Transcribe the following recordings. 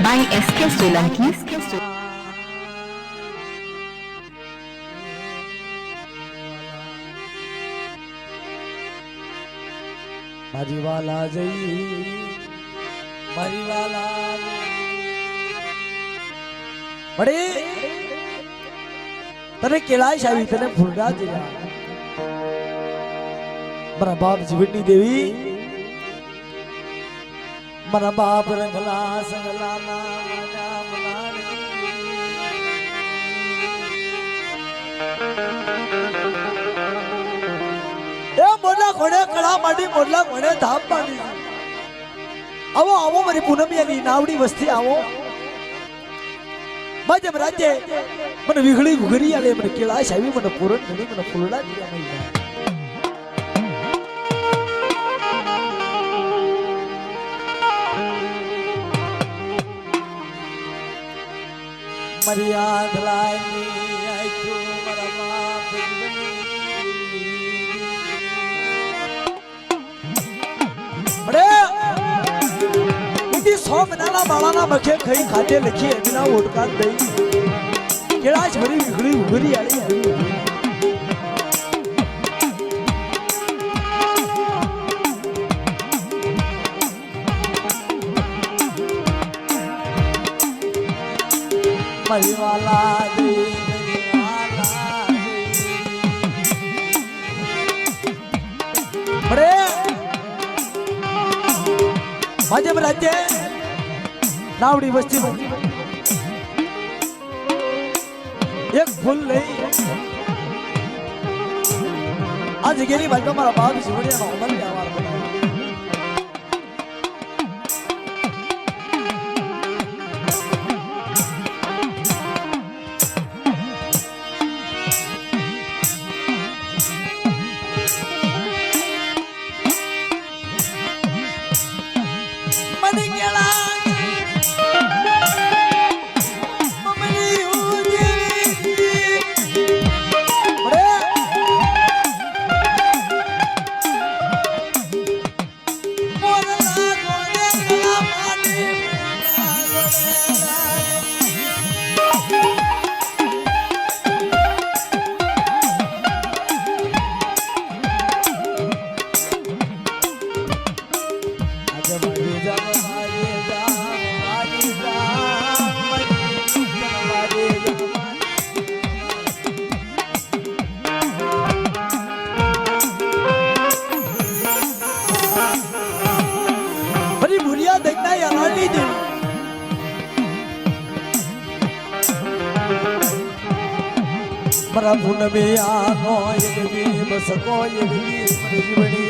by SK Solanki. મારી વાલા જઈ મારી વાલા મળે તને કેળાશ આવી તને ફૂલરાજ બાપ જીવનની દેવી મારા બાપ રંગલા સંગલા ના એ કળા માંડી મોઢલા ઘોડે ધામ માંડી. આવો આવો મારી પૂનમિયાની નાવડી વસ્તી, આવો. માજે રાજ્ય મને વીઘળી ઘુઘરી આલે, મને કેળાશ આવી, મને પૂરણ ઘડી, મને ફૂલડા દિયા મૈયા સો મહિનાના બાળાના મખે ખાઈ ખાતે લખી એમના ઓટકાર દઈ કેળા છરી વીઘળી ઉઘરી આલી. આવી મારી વાલા દે મારી વાલા દે અરે ભાજપ રાજ્ય નાવડી વસ્તી એક ભૂલ લઈ આ જગ્યાની બાજુ મારા બાપ જીવડિયાનો અમલ વ્યવહાર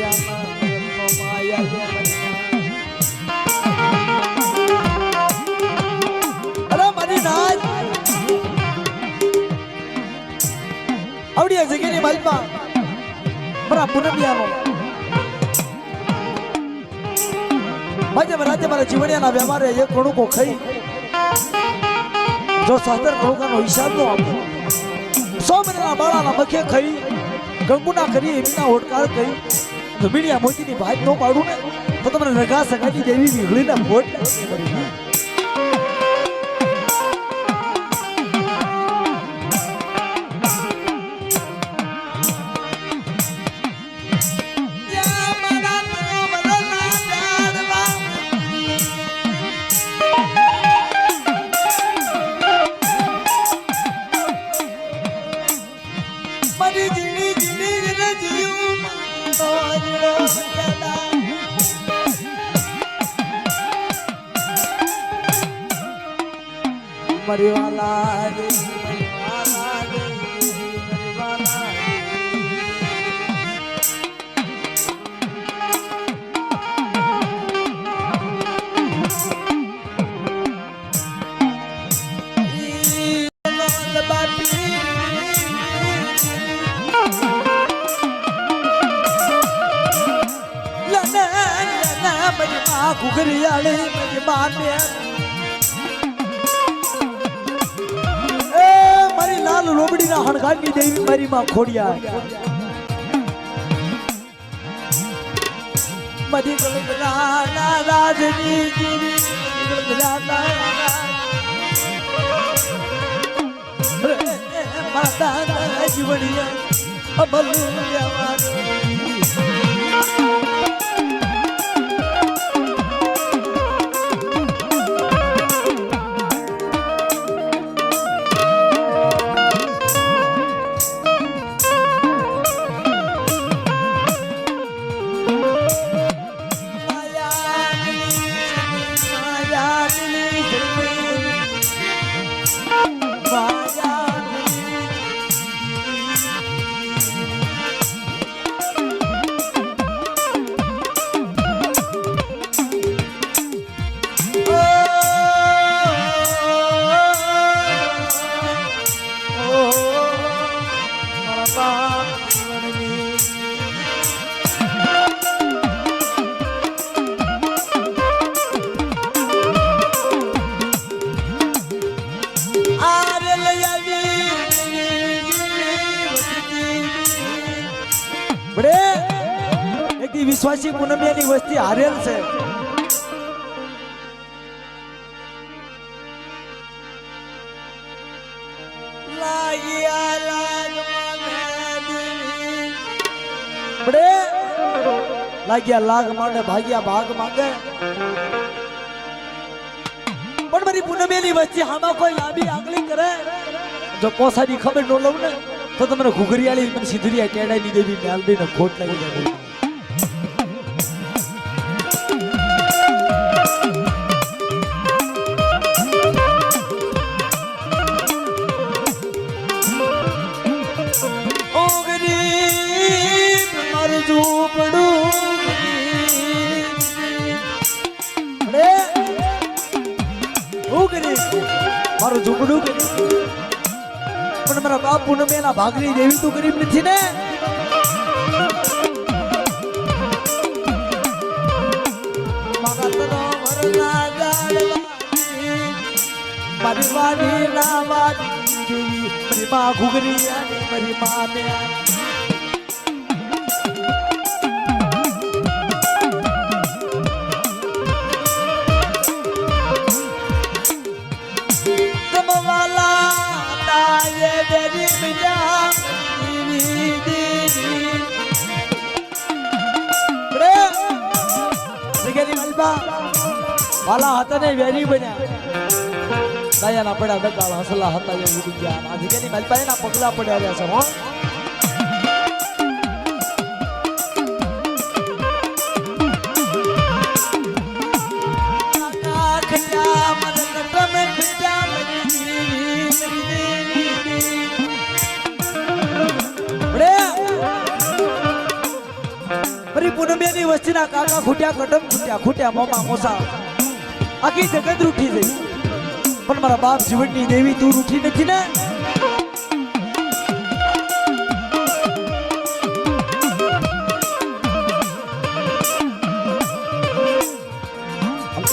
આમાં માયા અરે મારી નાચ આવડી જગ્યાની બાજુમાં મારા પૂનમિયાનો માજે રાજ્ય મારા જીવણિયાના વ્યવહારે એક કણુકો ખાઈ, જો સાતર કણુકાનો હિસાબ નો આપો. સો મહિનાના બાળાના મખે ખાઈ, ગંગુના કરી એમના હોટકાર કરી તો મીડિયા મોતીની ભાત ન પાડું ને, તો તમને રગા સગાની દેવી વીઘળીના ભોટ મારી વાલા રે મારી વાલા રે મારી વાલા રે બાપી લને લને મારી માં બળગાડની દેવી મારી માં ખોડિયા મધી બળગડાના રાજની દેવી માતા જીવડિયા અમલું લેવાનું વિશ્વાસી પૂનમિયાની વસ્તી હારેલ છે. બડે લાગ્યા લાગ માંડે, ભાગ્યા ભાગ માંગે પણ મારી પૂનમિયાની વચ્ચે આમાં કોઈ લાંબી આંગળી કરે? જો પોસાની ખબર ન લઉં ને, તો તમને ઘુઘરિયાળી મને સિધરિયા કેડાની દેવી મેલ દઈને ખોટ લાગી જાય. મારું ઝૂંપડું ગરીબ પણ મારા બાપુ ને મેના ભાગની દેવી તું ગરીબ નથી ને. મારા વાડી ના વાડી દેવી મારી માં ઘુઘરી અને મારી માને વાલા હતા ને, વેરી બન્યા. દયાના પડ્યા દગાળ હસલા હતા એ ઉડી ગયા. આજે કેની મલબા ના પગલા પડ્યા રહ્યા છે, હો. આખલા ની વસ્તી વસ્તીના કાકા ખૂટ્યા કટમ ખૂટ્યા ખૂટ્યા, મોમા મોસા. આખી જગત રૂઠી જઈ પણ મારા બાપ જીવનની દેવી તું રૂઠી નથી ને?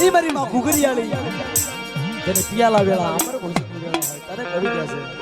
એ મારી માં ઘુઘરિયાળી. તેને પિયાલા વેળા, અમર વેળા તારે કરી દેશે